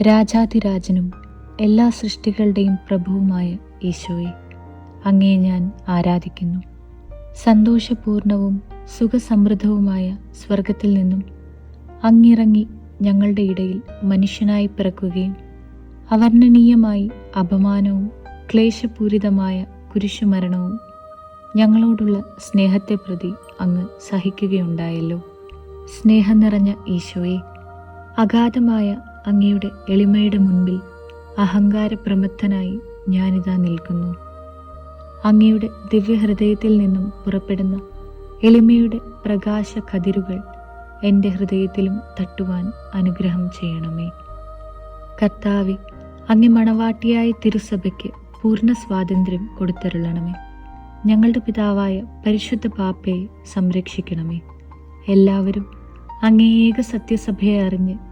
രാജാതിരാജനും എല്ലാ സൃഷ്ടികളുടെയും പ്രഭുവുമായ ഈശോയെ അങ്ങേ ഞാൻ ആരാധിക്കുന്നു. സന്തോഷപൂർണവും സുഖസമൃദ്ധവുമായ സ്വർഗത്തിൽ നിന്നും അങ്ങിറങ്ങി ഞങ്ങളുടെ ഇടയിൽ മനുഷ്യനായി പിറക്കുകയും അവർണനീയമായി അപമാനവും ക്ലേശപൂരിതമായ കുരിശുമരണവും ഞങ്ങളോടുള്ള സ്നേഹത്തെ പ്രതി അങ്ങ് സഹിക്കുകയുണ്ടായല്ലോ. സ്നേഹം നിറഞ്ഞ ഈശോയെ അഗാധമായ അങ്ങയുടെ എളിമയുടെ മുൻപിൽ അഹങ്കാരപ്രമത്തനായി ഞാനിതാ നിൽക്കുന്നു. അങ്ങയുടെ ദിവ്യഹൃദയത്തിൽ നിന്നും പുറപ്പെടുന്ന എളിമയുടെ പ്രകാശ കതിരുകൾ എന്റെ ഹൃദയത്തിലും തട്ടുവാൻ അനുഗ്രഹം ചെയ്യണമേ. കർത്താവെ അങ്ങ് മണവാട്ടിയായ തിരുസഭയ്ക്ക് പൂർണ സ്വാതന്ത്ര്യം കൊടുത്തരുളണമേ. ഞങ്ങളുടെ പിതാവായ പരിശുദ്ധ പാപ്പയെ സംരക്ഷിക്കണമേ. എല്ലാവരും അങ്ങേ ഏക സത്യസഭയെ അറിഞ്ഞ്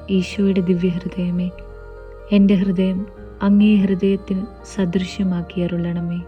ഈശോയുടെ ദിവ്യഹൃദയമേ എന്റെ ഹൃദയം അങ്ങേ ഹൃദയത്തിന് സദൃശ്യമാക്കി അരുളണമേ.